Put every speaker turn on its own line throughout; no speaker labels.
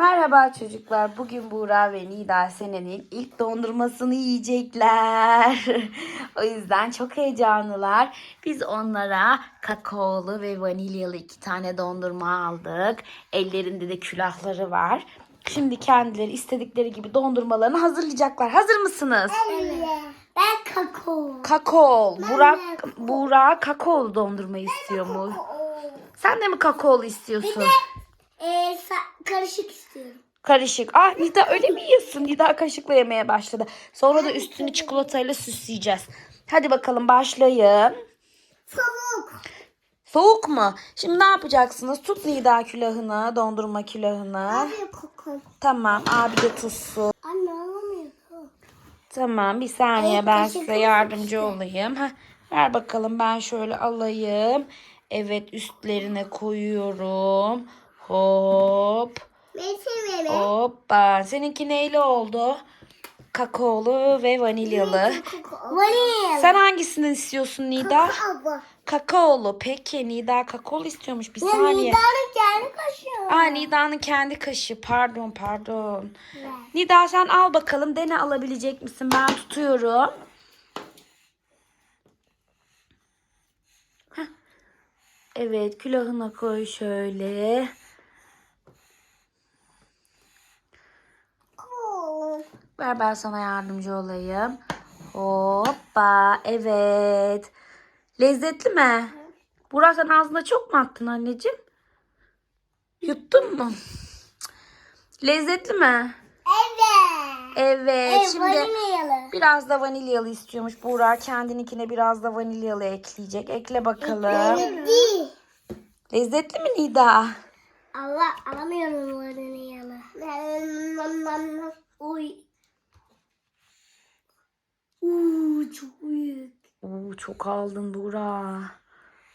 Merhaba çocuklar. Bugün Buğra ve Nida senenin ilk dondurmasını yiyecekler. o yüzden çok heyecanlılar. Biz onlara kakaolu ve vanilyalı iki tane dondurma aldık. Ellerinde de külahları var. Şimdi kendileri istedikleri gibi dondurmalarını hazırlayacaklar. Hazır mısınız?
Evet. Ben kakao.
Kakao. Burak. Buğra kakaolu dondurma istiyormuş. Sen de mi kakaolu istiyorsun?
Ee, karışık istiyorum.
Karışık. Ah Nida öyle mi yiyorsun? Nida kaşıkla yemeye başladı. Sonra da üstünü çikolatayla süsleyeceğiz. Hadi bakalım başlayın.
Soğuk.
Soğuk mu? Şimdi ne yapacaksınız? Tut Nida külahını, dondurma külahını.
Abi kakao.
Tamam abi de tutsun.
Anne alamıyor.
Tamam bir saniye
Evet,
ben size yardımcı
işte.
olayım. Heh, ver bakalım ben şöyle alayım. Evet üstlerine koyuyorum. Hop. Hoppa. Seninki neyle oldu? Kakaolu ve vanilyalı.
Vanilya.
Sen hangisini istiyorsun Nida?
Abla.
Kakaolu. Peki Nida kakaolu istiyormuş. Bir
Ya
saniye.
Nida'nın kendi kaşığı.
Aa Nida'nın kendi kaşığı. Pardon pardon. Nida sen al bakalım. Dene alabilecek misin? Ben tutuyorum. Heh. Evet külahına koy şöyle. Ver ben sana yardımcı olayım. Hoppa. Evet. Lezzetli mi? Burak sen ağzına çok mu attın anneciğim? Yuttun mu? Lezzetli mi?
Evet.
Evet.
Evet,
Şimdi
vanilyalı.
biraz da vanilyalı istiyormuş. Burak kendininkine biraz da vanilyalı ekleyecek. Ekle bakalım. Lezzetli mi Nida?
Allah alamıyorum vanilyalı. Uy. Uuu çok büyük.
Oo, çok aldın Burak.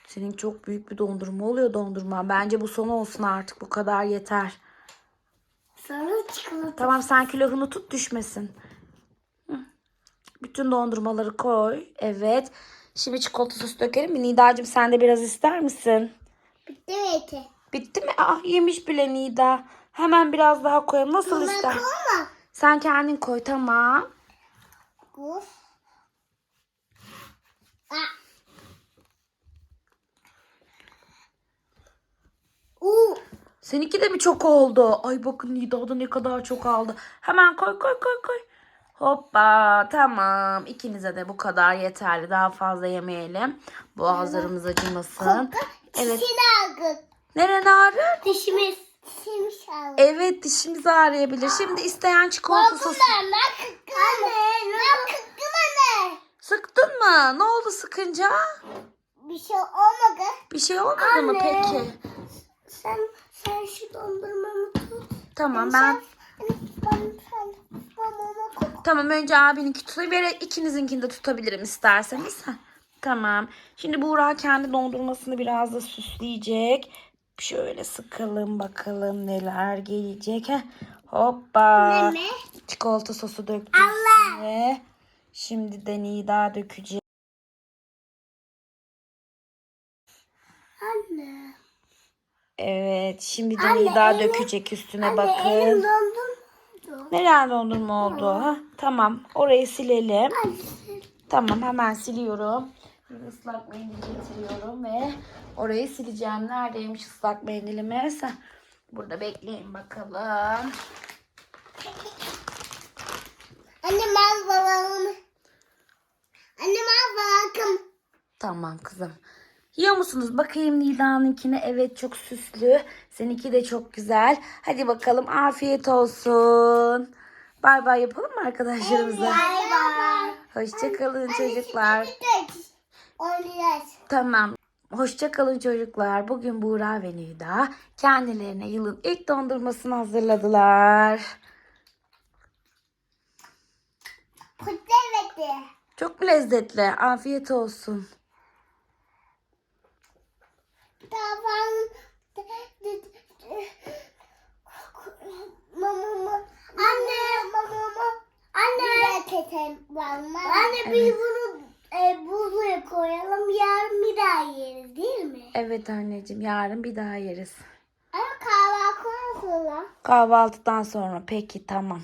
Senin çok büyük bir dondurma oluyor dondurma. Bence bu son olsun artık. Bu kadar yeter.
Sonra çikolata.
Tamam sen külahını tut düşmesin. Bütün dondurmaları koy. Evet. Şimdi çikolata sosu dökelim mi? Nida'cığım sen de biraz ister misin?
Bitti mi eti?
Bitti mi? Ah yemiş bile Nida. Hemen biraz daha koyalım. Nasıl ister? Sen kendin koy tamam.
Bu. Ah. Uuu.
Seninki de mi çok oldu? Ay bakın Nida da ne kadar çok aldı. Hemen koy koy koy koy. Hoppa tamam. İkinize de bu kadar yeterli. Daha fazla yemeyelim. Boğazlarımız acımasın. Evet.
Dişini.
Neren ağrır?
Dişimiz. Dişimiz aldık.
Evet dişimiz ağrıyabilir. Şimdi isteyen çikolata sosu.
Ben kıkkım anne. Ben kıkkım anne.
Sıktın mı? Ne oldu sıkınca?
Bir şey olmadı.
Bir şey olmadı mı
Anne.
peki?
Sen sen şu dondurmamı tut.
Tamam ben. Tamam önce abininki tutayım. Ve ikinizinkini de tutabilirim isterseniz. Tamam. Şimdi Buğra kendi dondurmasını biraz da süsleyecek. Şöyle sıkalım bakalım neler gelecek. Heh. Hoppa.
Ne?
Çikolata sosu döktüm üstüne. Şimdi de Nida dökecek.
Anne.
Evet. Şimdi de
Anne,
Nida
elim-
dökecek üstüne
Anne
bakın.
elim dondurma.
Nereden dondurma oldu? Ha? Tamam. Orayı silelim. Tamam hemen siliyorum. Bir ıslak mendil getiriyorum ve orayı sileceğim. Neredeymiş ıslak mendilimiz? Heh, Burada bekleyin bakalım.
Anne al babamı. Anne al babamı.
Tamam kızım. Yiyor musunuz? Bakayım Nida'nınkine. Evet çok süslü. Seninki de çok güzel. Hadi bakalım afiyet olsun. Bay bay yapalım mı arkadaşlarımıza?
Bay bay.
Hoşçakalın çocuklar. Tamam. Hoşça kalın çocuklar. Bugün Buğra ve Nida kendilerine yılın ilk dondurmasını hazırladılar. Çok lezzetli? Afiyet olsun.
Tamam. Mama Anne. Anne. Anne biz bunu e, buzluğa koyalım. Yarın bir daha yeriz değil mi?
Evet anneciğim yarın bir daha yeriz.
Ama kahvaltı sonra.
Kahvaltıdan sonra peki tamam.